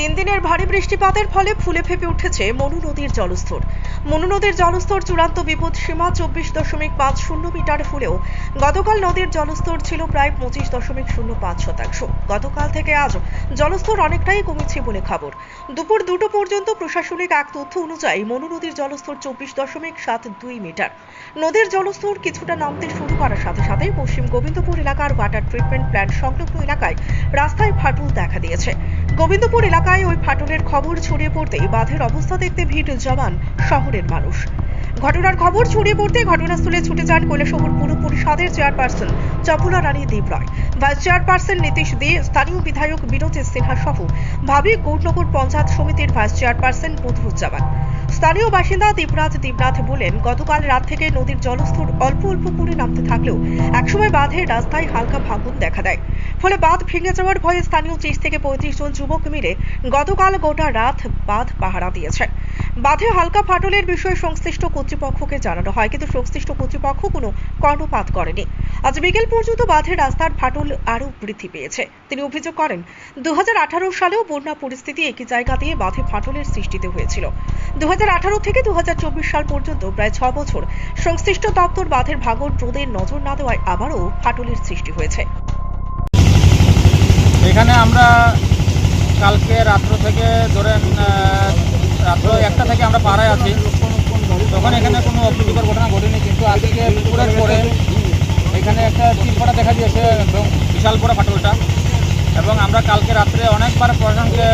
তিন দিনের ভারী বৃষ্টিপাতের ফলে ফুলে ফেপে উঠেছে মনু নদীর জলস্তর। মনু নদীর জলস্তর চূড়ান্ত বিপদ সীমা চব্বিশ দশমিক পাঁচ শূন্য মিটার ফুলেও গতকাল নদীর জলস্তর ছিল প্রায় পঁচিশ দশমিক শূন্য পাঁচ শতাংশ। গতকাল থেকে আজ জলস্তর অনেকটাই কমেছে বলে খবর। দুপুর দুটো পর্যন্ত প্রশাসনিক এক তথ্য অনুযায়ী মনু নদীর জলস্তর চব্বিশ দশমিক সাত দুই মিটার। নদীর জলস্তর কিছুটা নামতে শুরু করার সাথে সাথে পশ্চিম গোবিন্দপুর এলাকার ওয়াটার ট্রিটমেন্ট প্ল্যান্ট সংলগ্ন এলাকায় রাস্তায় ফাটল দেখা দিয়েছে। গোবিন্দপুর এলাকায় ওই ফাটলের খবর ছড়িয়ে পড়তেই বাঁধের অবস্থা দেখতে ভিড় জমান শহরের মানুষ। ঘটনার খবর ছড়িয়ে পড়তে ঘটনাস্থলে ছুটে যান কৈলাসহর পুর পরিষদের chairperson Chapala Rani Debroy vice chairperson Nitish De, স্থানীয় বিধায়ক বিনোদ সিনহা সহ ভাবি গৌরনগর পঞ্চায়েত সমিতির ভাইস চেয়ারপারসন বদরুজ্জামান স্থানীয় বাসিন্দা দেবরাজ দেবনাথ বলেন, গতকাল রাত থেকে নদীর জলস্তর অল্প অল্প করে নামতে থাকলেও একসময় বাঁধের রাস্তায় হালকা ভাঙন দেখা দেয়। ফলে বাঁধ ভেঙে যাওয়ার ভয়ে স্থানীয় ত্রিশ থেকে পঁয়ত্রিশ জন যুবক মিলে গতকাল গোটা রাত বাঁধ পাহারা দিয়েছে। বাঁধে হালকা ফাটলের বিষয়ে সংশ্লিষ্ট কর্তৃপক্ষকে জানানো হয়, কিন্তু সংশ্লিষ্ট কর্তৃপক্ষ কোনো কর্ণপাত করেনি। আজ বিকেল পর্যন্ত বাঁধের রাস্তার ফাটল আরও বৃদ্ধি পেয়েছে। তিনি অভিযোগ করেন দু সালেও বন্যা পরিস্থিতি একই জায়গা দিয়ে বাঁধে ফাটলের সৃষ্টিতে হয়েছিল। দু হাজার আঠারো থেকে দু হাজার চব্বিশ সাল পর্যন্ত প্রায় ছ বছর সংশ্লিষ্ট দপ্তর বাঁধের ভাঙন রোদের নজর না দেওয়ায় আবারও ফাটলের সৃষ্টি হয়েছে। এখানে আমরা কালকে রাত্র থেকে ধরেন রাত্র একটা থেকে আমরা পাড়ায় আছি। তখন এখানে কোনো অপ্রীতিকর ঘটনা ঘটেনি, কিন্তু আজকে দুপুরের পরে এখানে একটা চিরপটা দেখা দিয়েছে বিশাল বড় ফাটলটা। এবং আমরা কালকে রাত্রে অনেকবার প্রশাসনকে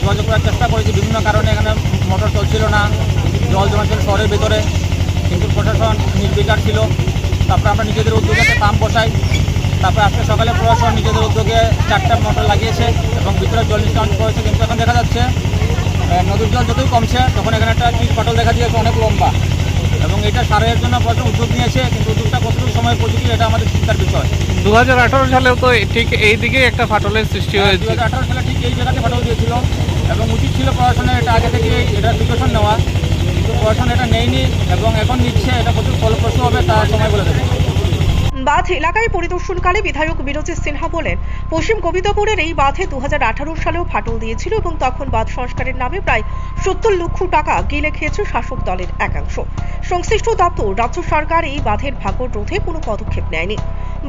যোগাযোগ করার চেষ্টা করেছি, বিভিন্ন কারণে এখানে মোটর চলছিল না, জল জমা ছিল শহরের ভিতরে, কিন্তু প্রশাসন নির্বিকার ছিল। তারপরে আমরা নিজেদের উদ্যোগে পাম্প বসাই। তারপরে আজকে সকালে প্রশাসন নিজেদের উদ্যোগে চারটা মোটর লাগিয়েছে এবং ভিতরে জল নিষ্কাশন করেছে, কিন্তু এখন দেখা যাচ্ছে নদীর জল যতই কমছে তখন এখানে একটা চিট ফাটল দেখা দিয়েছে অনেক লম্বা। এবং এটা সারের জন্য প্রশাসন উদ্যোগ নিয়েছে কিন্তু উদ্যোগটা কতটুকু সময় পৌঁছেছিল এটা আমাদের চিন্তার বিষয়। দু হাজার আঠেরো সালেও তো ঠিক এই দিকে একটা ফাটলের সৃষ্টি দু হয়েছে। হাজার আঠারো সালে ঠিক এই জায়গাতে ফাটল দিয়েছিল এবং উচিত ছিল প্রশাসনের এটা আগে থেকে এটা প্রিকশন নেওয়া। কিন্তু প্রশাসন এটা নেয়নি এবং এখন নিচ্ছে এটা প্রচুর ফলপ্রসূ হবে তার সময় বলে দেবে। বাঁধ এলাকায় পরিদর্শনকালে বিধায়ক বিরোচিত সিনহা বলেন, পশ্চিম গোবিন্দপুরের এই বাঁধে দু সালেও ফাটল দিয়েছিল এবং তখন বাঁধ সংস্কারের নামে প্রায় সত্তর লক্ষ টাকা গিলে খেয়েছে শাসক দলের একাংশ। সংশ্লিষ্ট দপ্তর, রাজ্য সরকার এই বাঁধের ভাঙন রোধে কোনো পদক্ষেপ নেয়নি।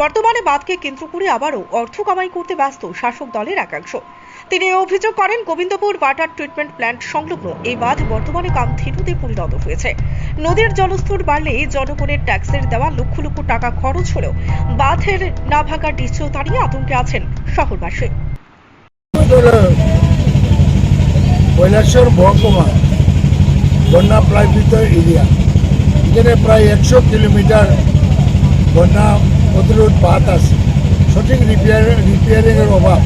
বর্তমানে বাঁধকে কেন্দ্র করে আবারও অর্থ কামাই করতে ব্যস্ত শাসক দলের একাংশ। তিনি অভিযোগ করেন, গোবিন্দপুর ওয়াটার ট্রিটমেন্ট প্ল্যান্ট সংলগ্ন এই বাঁধ বর্তমানে কাম থিরুতে পরিণত হয়েছে। নদীর জলস্তর বাড়লে জনগণের ট্যাক্সের দেওয়া লক্ষ লক্ষ টাকা খরচ হলেও বাঁধের না ভাঙার দৃশ্য দাঁড়িয়ে আতঙ্কে আছেন শহরবাসী। কৈলাসর মহকুমা বন্যা প্লাবিত এরিয়া। এখানে প্রায় একশো কিলোমিটার বন্যা প্রতিরোধ বাঁধ আছে। সঠিক রিপেয়ার রিপেয়ারিংয়ের অভাব।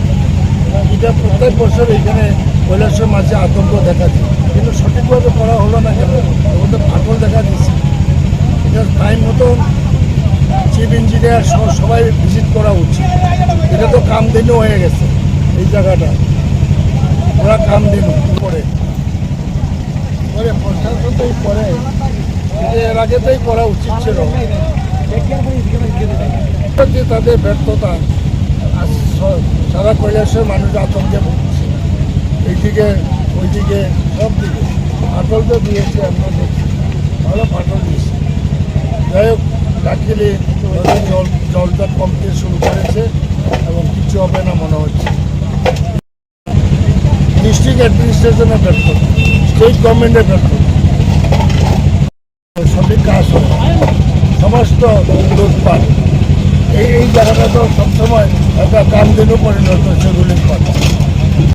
এটা প্রত্যেক বছর এখানে কৈলাসের মাঝে আতঙ্ক দেখা যায় কিন্তু সঠিকভাবে করা হলো না কেন? ওদের ফাটল দেখা দিচ্ছে এটা টাইম মতো চিফ ইঞ্জিনিয়ার সহ সবাই ভিজিট করা উচিত। এটা তো কামদিনও হয়ে গেছে এই জায়গাটা। ওরা কাম দিন করে পরে প্রশাসনটাই করে এর আগেতেই করা উচিত ছিল। তাদের ব্যর্থতা সারা কৈলাসের মানুষ আতঙ্কে ভুগছে। এইদিকে, ওইদিকে সব দিকে ফাটল তো দিয়েছে, আমরা দেখছি। ভালো ফাটল দিয়েছে। যাই হোক ডাকিলে জল, জলটা কমতে শুরু করেছে এবং কিছু হবে না মনে হচ্ছে। ডিস্ট্রিক্ট অ্যাডমিনিস্ট্রেশনের ব্যর্থ। স্টেট গভর্নমেন্টের ব্যর্থ। সঠিক কাজ সমস্ত লুটপাট এই এই জায়গাটা তো সবসময় একটা কামদিনও পরিণত হচ্ছে রুলিং পার্টি